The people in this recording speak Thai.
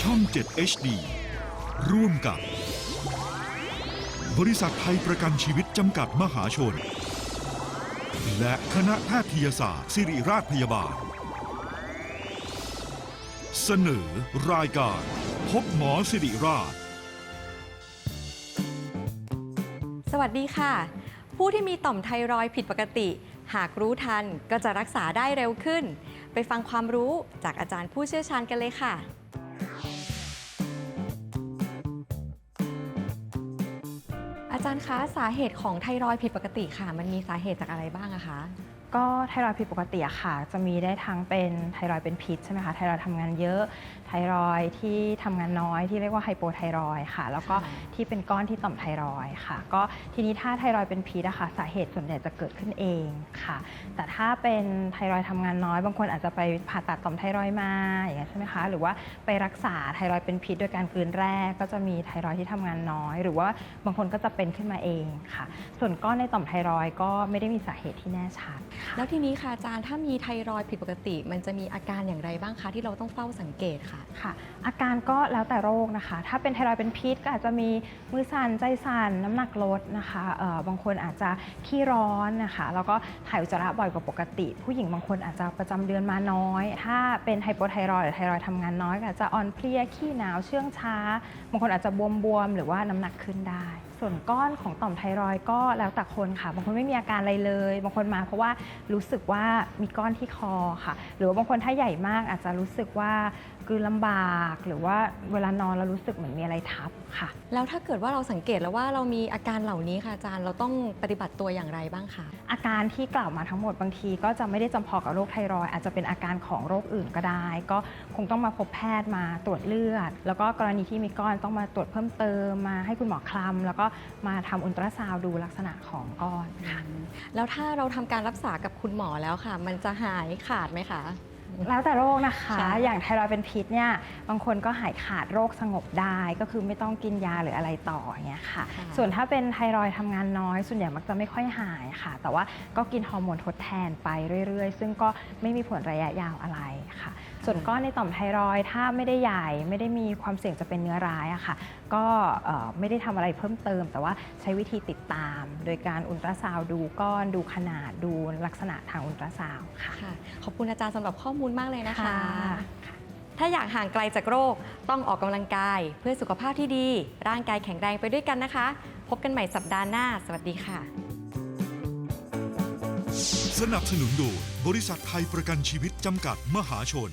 ช่อง 7 HD ร่วมกับ บริษัทไทยประกันชีวิตจำกัดมหาชน และคณะแพทยศาสตร์ ศิริราชพยาบาล เสนอรายการ พบหมอสิริราช สวัสดีค่ะ ผู้ที่มีต่อมไทรอยด์ผิดปกติ หากรู้ทันก็จะรักษาได้เร็วขึ้น ไปฟังความรู้จากอาจารย์ผู้เชี่ยวชาญกันเลยค่ะ อาจารย์คะสาเหตุของไทรอยด์ผิดปกติค่ะ มันมีสาเหตุจากอะไรบ้างอะคะ ก็ไทรอยด์ผิดปกติอะค่ะ จะมีได้ทั้งเป็นไทรอยด์เป็นพิษใช่ไหมคะ ไทรอยด์ทำงานเยอะ ไทรอยด์ที่ทำงานน้อยที่เรียกว่าไฮโปไทรอยด์ค่ะ แล้วก็ค่ะที่เป็นก้อนที่ต่อมไทรอยด์ค่ะ ก็ทีนี้ถ้าไทรอยด์เป็นพิษอะค่ะสาเหตุส่วนใหญ่จะเกิดขึ้นเองค่ะ แต่ถ้าเป็นไทรอยด์ทำงานน้อย บางคนอาจจะไปผ่าตัดต่อมไทรอยด์มาอย่างเงี้ยใช่ไหมคะ หรือว่าไปรักษาไทรอยด์เป็นพิษโดยการกลืนแร่ก็จะมีไทรอยด์ที่ทำงานน้อย หรือว่าบางคนก็จะเป็นขึ้นมาเองค่ะ ส่วนก้อนในต่อมไทรอยด์ก็ไม่ได้มีสาเหตุที่แน่ชัดแล้วทีนี้ค่ะอาจารย์ถ้ามีไทรอยด์ผิดปกติ มันจะมีอาการอย่างไรบ้างคะที่เราต้องเฝ้าสังเกตค่ะ ค่ะ อาการก็แล้วแต่โรคนะคะ ถ้าเป็นไทรอยด์เป็นพิษก็อาจจะมีมือสั่นใจสั่นน้ำหนักลดนะคะเอ่อบางคนอาจจะขี้ร้อนนะคะ แล้วก็ถ่ายอุจจาระบ่อยกว่าปกติ ผู้หญิงบางคนอาจจะประจำเดือนมาน้อย ถ้าเป็นไฮโปไทรอยด์หรือไทรอยด์ทำงานน้อยก็อาจจะอ่อนเพลียขี้หนาวเชื่องช้า บางคนอาจจะบวมๆหรือว่าน้ำหนักขึ้นได้ส่วนก้อนของต่อมไทรอยด์ก็แล้วแต่คนค่ะ บางคนไม่มีอาการอะไรเลย บางคนมาเพราะว่ารู้สึกว่ามีก้อนที่คอค่ะ หรือว่าบางคนถ้าใหญ่มากอาจจะรู้สึกว่ากลืนลำบาก หรือว่าเวลานอนเรารู้สึกเหมือนมีอะไรทับค่ะ แล้วถ้าเกิดว่าเราสังเกตแล้วว่าเรามีอาการเหล่านี้ค่ะอาจารย์เราต้องปฏิบัติตัวอย่างไรบ้างคะอาการที่กล่าวมาทั้งหมดบางทีก็จะไม่ได้จำเพาะกับโรคไทรอยด์อาจจะเป็นอาการของโรคอื่นก็ได้ ก็คงต้องมาพบแพทย์มาตรวจเลือด แล้วก็กรณีที่มีก้อนต้องมาตรวจเพิ่มเติมมาให้คุณหมอคลำแล้วก็มาทำอุลตราซาวด์ดูลักษณะของก้อนค่ะ แล้วถ้าเราทำการรักษากับคุณหมอแล้วค่ะ มันจะหายขาดไหมคะ แล้วแต่โรคนะคะค่ะอย่างไทรอยด์เป็นพิษเนี่ย บางคนก็หายขาดโรคสงบได้ ก็คือไม่ต้องกินยาหรืออะไรต่ออย่างเงี้ยค่ะ ค่ะ ส่วนถ้าเป็นไทรอยด์ทำงานน้อย ส่วนใหญ่มักจะไม่ค่อยหายค่ะ แต่ว่าก็กินฮอร์โมนทดแทนไปเรื่อยๆ ซึ่งก็ไม่มีผลระยะยาวอะไรค่ะ ส่วนก้อนในต่อมไทรอยด์ถ้าไม่ได้ใหญ่ไม่ได้มีความเสี่ยงจะเป็นเนื้อร้ายอะค่ะ ก็เอ่อไม่ได้ทำอะไรเพิ่มเติม แต่ว่าใช้วิธีติดตาม โดยการอุลตราซาวด์ดูก้อนดูขนาดดูลักษณะทางอุลตราซาวด์ค่ะค่ะขอบคุณอาจารย์สำหรับข้อมูลมากเลยนะคะค่ะถ้าอยากห่างไกลจากโรคต้องออกกำลังกาย เพื่อสุขภาพที่ดี ร่างกายแข็งแรงไปด้วยกันนะคะ พบกันใหม่สัปดาห์หน้า สวัสดีค่ะ สนับสนุนโดยบริษัทไทยประกันชีวิตจำกัดมหาชน